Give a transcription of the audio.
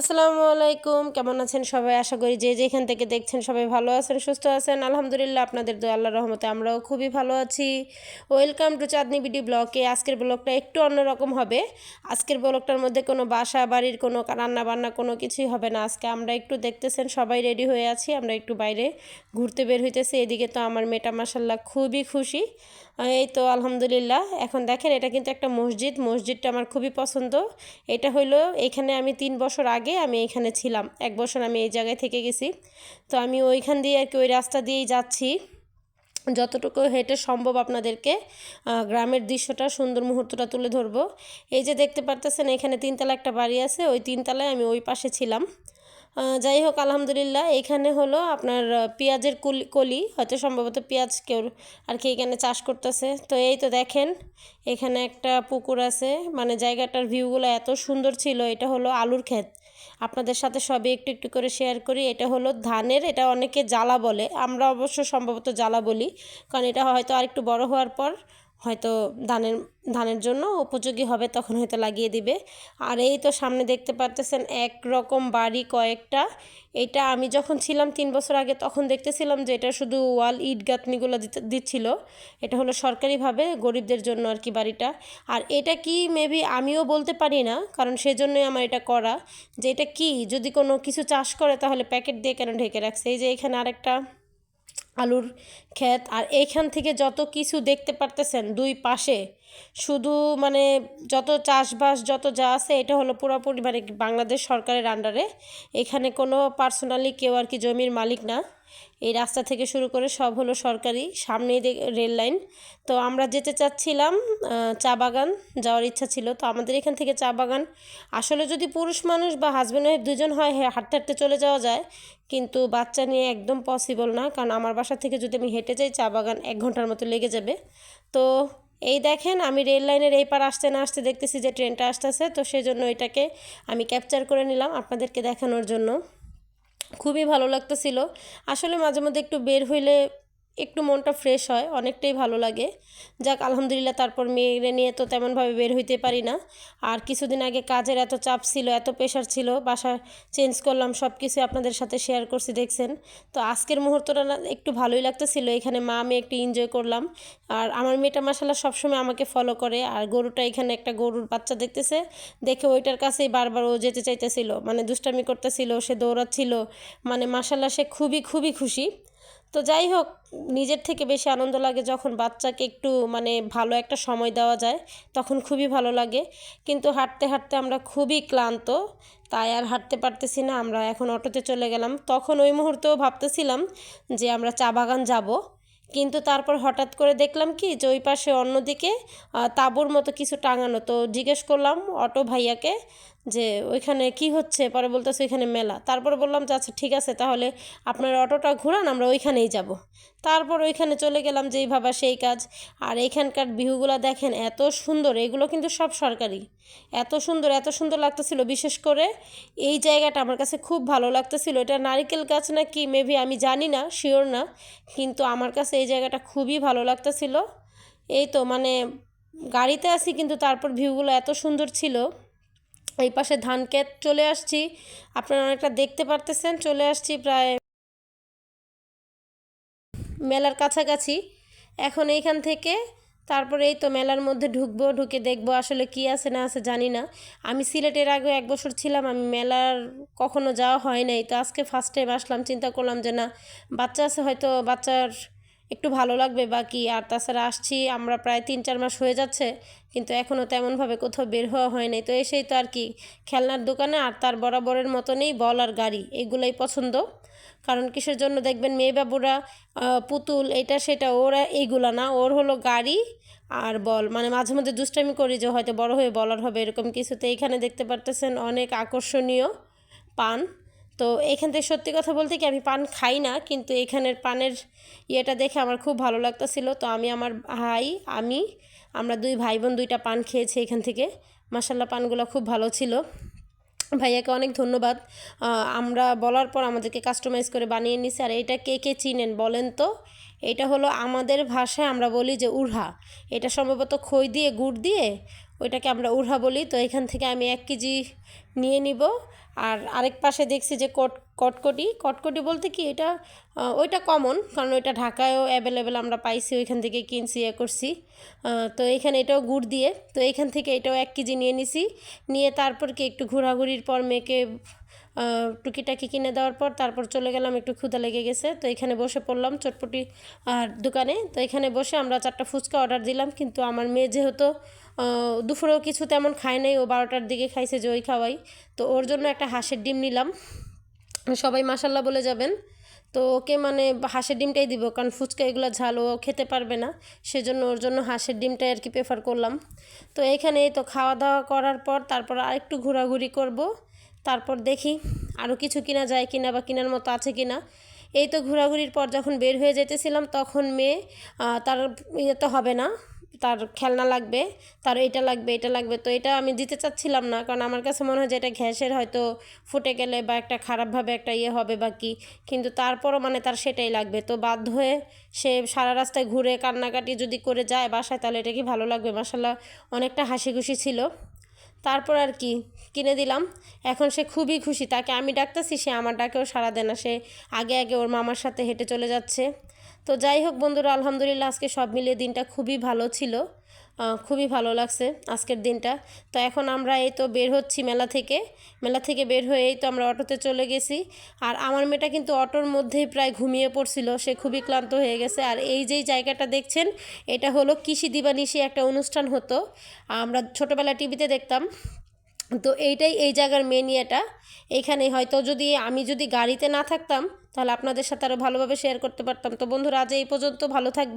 আসসালামু আলাইকুম। কেমন আছেন সবাই? আশা করি যে যেখান থেকে দেখছেন সবাই ভালো আছেন, সুস্থ আছেন। আলহামদুলিল্লাহ আপনাদের দোয়া আল্লাহ রহমতে আমরাও খুবই ভালো আছি। ওয়েলকাম টু চাঁদনি বিডি ব্লকে আজকের ব্লগটা একটু অন্যরকম হবে। আজকের ব্লগটার মধ্যে কোনো বাসা, বাড়ির কোনো রান্না বান্না কোনো কিছুই হবে না। আজকে আমরা একটু দেখতেছেন, সবাই রেডি হয়ে আছি। আমরা একটু বাইরে ঘুরতে বের হইতেছি। এদিকে তো আমার মেয়েটা মাসাল্লাহ খুবই খুশি। এই তো আলহামদুলিল্লাহ। এখন দেখেন এটা কিন্তু একটা মসজিদ। মসজিদটা আমার খুবই পছন্দ। এটা হইল এখানে আমি তিন বছর আগে আমি এখানে ছিলাম। এক বছর আমি এই জায়গায় থেকে গেছি। তো আমি ওইখান দিয়ে আর কি ওই রাস্তা দিয়েই যাচ্ছি। যতটুকু হেঁটে সম্ভব আপনাদেরকে গ্রামের দৃশ্যটা, সুন্দর মুহূর্তটা তুলে ধরবো। এই যে দেখতে পারতেছেন, এখানে তিনতলা একটা বাড়ি আছে। ওই তিনতলায় আমি ওই পাশে ছিলাম। যাই হোক, আলহামদুলিল্লাহ, এখানে হলো আপনার পেঁয়াজের কুলি, কলি, হয়তো সম্ভবত পেঁয়াজ কেউ আর কি এখানে চাষ করতেছে। তো এই তো দেখেন, এখানে একটা পুকুর আছে মানে জায়গাটার ভিউগুলো এত সুন্দর ছিল, এটা হলো আলুর ক্ষেত। আপনাদের সাথে সবই একটু একটু করে শেয়ার করি, এটা হলো ধানের, এটা অনেকে জ্বালা বলে, আমরা অবশ্য সম্ভবত জ্বালা বলি, কারণ এটা হয়তো আর একটু বড় হওয়ার পর হয়তো ধানের ধানের জন্য উপযোগী হবে, তখন হয়তো লাগিয়ে দিবে। আর এই তো সামনে দেখতে পারতেছেন এক রকম বাড়ি কয়েকটা। এটা আমি যখন ছিলাম তিন বছর আগে, তখন দেখতেছিলাম যে এটা শুধু ওয়াল ইট গাঁথনিগুলো দিচ্ছিল। এটা হলো সরকারিভাবে গরিবদের জন্য আর কি বাড়িটা। আর এটা কি মেবি আমিও বলতে পারি না, কারণ সেজন্যই আমার এটা করা। যে এটা কি? যদি কোনো কিছু চাষ করে, তাহলে প্যাকেট দিয়ে কেন ঢেকে রাখছে? এই যে এখানে আরেকটা আলুর ক্ষেত আর এইখান থেকে যত কিছু দেখতে পারতেছেন দুই পাশে, শুধু মানে যত চাষবাস যত যা আছে, এটা হলো পুরোপুরি মানে বাংলাদেশ সরকারের আন্ডারে এখানে কোনো পার্সোনালি কেউ আর কি জমির মালিক না। এই রাস্তা থেকে শুরু করে সব হলো সরকারি, সামনেই রেল লাইন। তো আমরা যেতে চাচ্ছিলাম চা বাগান যাওয়ার ইচ্ছা ছিল। তো আমাদের এখান থেকে চা বাগান, আসলে যদি পুরুষ মানুষ বা হাজব্যান্ড ওয়াইফ দুজন হয় হাঁটতে হাঁটতে চলে যাওয়া যায়। কিন্তু বাচ্চা নিয়ে একদম পসিবল না, কারণ আমার বাসা থেকে যদি আমি হেঁটে যাই, চা বাগান এক ঘণ্টার মতো লেগে যাবে। তো এই দেখেন, আমি রেল লাইনের এই পার আসতে না আসতে দেখতেছি যে ট্রেনটা আসতেছে। তো সেই জন্য এটাকে আমি ক্যাপচার করে নিলাম আপনাদেরকে দেখানোর জন্য। খুবই ভালো লাগতেছিল। আসলে মাঝে মধ্যে একটু বের হইলে একটু মনটা ফ্রেশ হয়, অনেকটাই ভালো লাগে। যাক, আলহামদুলিল্লাহ তারপর মেয়েরে নিয়ে তো তেমনভাবে বের হইতে পারি না। আর কিছুদিন আগে কাজের এত চাপ ছিল, এত প্রেশার ছিল, বাসা চেঞ্জ করলাম সব কিছু আপনাদের সাথে শেয়ার করছি, দেখছেন? তো আজকের মুহূর্তটা না, একটু ভালোই লাগতেছিল। এখানে মা, আমি একটু এনজয় করলাম। আর আমার মেয়েটা মাসাল্লাহ সবসময় আমাকে ফলো করে। আর গরুটা এখানে একটা গরুর বাচ্চা দেখতেছে। দেখে ওইটার কাছেই বারবার ও যেতে চাইতেছিল। মানে দুষ্টামি করতেছিল, সে দৌড়াচ্ছিল। মানে মাসাল্লাহ সে খুবই খুবই খুশি। তো যাই হোক, নিজের থেকে বেশি আনন্দ লাগে যখন বাচ্চাকে একটু মানে ভালো একটা সময় দেওয়া যায়, তখন খুবই ভালো লাগে। কিন্তু হাঁটতে হাঁটতে আমরা খুবই ক্লান্ত, তাই আর হাঁটতে পারতেছি না। আমরা এখন অটোতে চলে গেলাম। তখন ওই মুহূর্তেও ভাবতেছিলাম যে আমরা চা বাগান যাব। কিন্তু তারপর হঠাৎ করে দেখলাম কি যে ওই পাশে অন্যদিকে তাঁবুর মতো কিছু টাঙানো। তো জিজ্ঞেস করলাম অটো ভাইয়াকে যে ওইখানে কি হচ্ছে? পরে বলতেছে ওইখানে মেলা। তারপর বললাম যে আচ্ছা ঠিক আছে, তাহলে আপনার অটোটা ঘুরান, আমরা ওইখানেই যাব। তারপর ওইখানে চলে গেলাম যেই ভাবা সেই কাজ। আর এইখানকার বিহুগুলো দেখেন, এত সুন্দর। এগুলো কিন্তু সব সরকারি। এত সুন্দর এত সুন্দর লাগতেছিল। বিশেষ করে এই জায়গাটা আমার কাছে খুব ভালো লাগতেছিল। এটা নারিকেল গাছ না কি মেবি আমি জানি না শিওর না। কিন্তু আমার কাছে এই জায়গাটা খুবই ভালো লাগতেছিল। এই তো মানে গাড়িতে আছি, কিন্তু তারপর ভিউগুলো এত সুন্দর ছিল। এই পাশে ধান ক্ষেত চলে আসছি। আপনারা অনেকটা দেখতে পারতেছেন, চলে আসছি প্রায় মেলার কাছাকাছি। এখন এইখান থেকে তারপরে এই তো মেলার মধ্যে ঢুকবো, ঢুকে দেখব আসলে কি আছে না আছে জানি না। আমি সিলেটের আগে এক বছর ছিলাম, আমি মেলার কখনো যাওয়া হয় নাই। তো আজকে ফার্স্ট টাইম আসলাম, চিন্তা করলাম যে না, বাচ্চা আছে হয়তো বাচ্চার একটু ভালো লাগবে বা কি আর তাছাড়া আসছি, আমরা প্রায় তিন চার মাস হয়ে যাচ্ছে, কিন্তু এখনও তেমনভাবে কোথাও বের হওয়া হয় নাই। তো এসেই তো আর কি, খেলনার দোকানে আর তার বরাবরের মতনই বল আর গাড়ি, এগুলোই পছন্দ। কারণ কিসের জন্য? দেখবেন মেয়ে বাবুরা পুতুল, এটা সেটা, ওরা এইগুলা না। ওর হলো গাড়ি আর বল। মানে মাঝে মধ্যে দুষ্টামি করি যে হয়তো বড় হয়ে বলার হবে এরকম কিছুতে। এইখানে দেখতে পারতেছেন অনেক আকর্ষণীয় পান। তো এখান থেকে সত্যি কথা বলতে কি আমি পান খাই না, কিন্তু এখানের পানের ইয়েটা দেখে আমার খুব ভালো লাগতেছিল। তো আমি আমার ভাই, আমি, আমরা দুই ভাই বোন দুইটা পান খেয়েছি এখান থেকে। মাসাল্লাহ পানগুলো খুব ভালো ছিল। ভাইয়াকে অনেক ধন্যবাদ। আমরা বলার পর আমাদেরকে কাস্টমাইজ করে বানিয়ে নিছে। আর এটা কে কে চিনেন বলেন তো? এটা হলো আমাদের ভাষায় আমরা বলি যে উড়হা। এটা সম্ভবত খই দিয়ে, গুড় দিয়ে ওইটাকে আমরা উড়হা বলি। তো এখান থেকে আমি এক কেজি নিয়ে নিব। আর আরেক পাশে দেখছি যে কট, কটকটি। কটকটি বলতে কি এটা ওইটা কমন কারণ ওইটা ঢাকায়ও অ্যাভেলেবেল আমরা পাইছি, ওইখান থেকে কিনছি, এ করছি। তো এখানে এটাও গুড় দিয়ে, তো এখান থেকে এটাও এক কেজি নিয়ে নিছি। নিয়ে তারপর কি একটু ঘোরাঘুরির পর মেয়েকে টুকিটাকি কিনে দেওয়ার পর তারপর চলে গেলাম, একটু ক্ষুদা লেগে গেছে। তো এখানে বসে পড়লাম চটপটি আর দোকানে। তো এখানে বসে আমরা চারটা ফুচকা অর্ডার দিলাম, কিন্তু আমার মেয়ে যেহেতু দুপুরেও কিছু তেমন খায় নাই, ও বারোটার দিকে খাইছে যে ওই খাওয়াই। তো ওর জন্য একটা হাঁসের ডিম নিলাম। সবাই মাসাল্লাহ বলে যাবেন। তো ওকে মানে হাঁসের ডিমটাই দিব, কারণ ফুচকা এগুলো ঝাল, ও খেতে পারবে না। সেজন্য ওর জন্য হাঁসের ডিমটাই আর কি প্রেফার করলাম। তো এখানে তো খাওয়া দাওয়া করার পর তারপর আরেকটু ঘোরাঘুরি করব। তারপর দেখি আরও কিছু কিনা যায় কিনা বা কেনার মতো আছে কিনা। এই তো ঘোরাঘুরির পর যখন বের হয়ে যেতেছিলাম তখন মেয়ে তার ইয়ে তো হবে না। তার খেলনা লাগবে, তার এটা লাগবে এটা লাগবে। তো এটা আমি দিতে চাচ্ছিলাম না, কারণ আমার কাছে মনে হয় যে এটা গ্যাসের হয়তো ফুটে গেলে বা একটা খারাপভাবে একটা ইয়ে হবে বা কি। কিন্তু তারপরও মানে তার সেটাই লাগবে। তো বাধ্য হয়ে সে সারা রাস্তায় ঘুরে কান্নাকাটি যদি করে যায় বাসায়, তাহলে এটা কি ভালো লাগবে? মাসাল্লাহ অনেকটা হাসি খুশি ছিল। তারপর আর কি, কিনে দিলাম। এখন সে খুবই খুশি। তাকে আমি ডাকতেছি, সে আমার ডাকেও সাড়া দেয় না। সে আগে আগে ওর মামার সাথে হেঁটে চলে যাচ্ছে। তো যাই হোক বন্ধুরা, আলহামদুলিল্লাহ আজকে সব মিলিয়ে দিনটা খুবই ভালো ছিল। খুবই ভালো লাগছে আজকের দিনটা। তো এখন আমরা এই তো বের হচ্ছি মেলা থেকে। মেলা থেকে বের হয়ে এই তো আমরা অটোতে চলে গেছি। আর আমার মেয়েটা কিন্তু অটোর মধ্যেই প্রায় ঘুমিয়ে পড়ছিল। সে খুবই ক্লান্ত হয়ে গেছে। আর এই যেই জায়গাটা দেখছেন, এটা হলো কৃষি দিবানিশি একটা অনুষ্ঠান হতো। আমরা ছোটোবেলা টিভিতে দেখতাম। তো এইটাই এই জায়গার মেন ইয়েটা। এখানে হয়তো যদি আমি যদি গাড়িতে না থাকতাম, তাহলে আপনাদের সাথে আরও ভালোভাবে শেয়ার করতে পারতাম। তো বন্ধুরা, আজ এই পর্যন্ত। ভালো থাকবে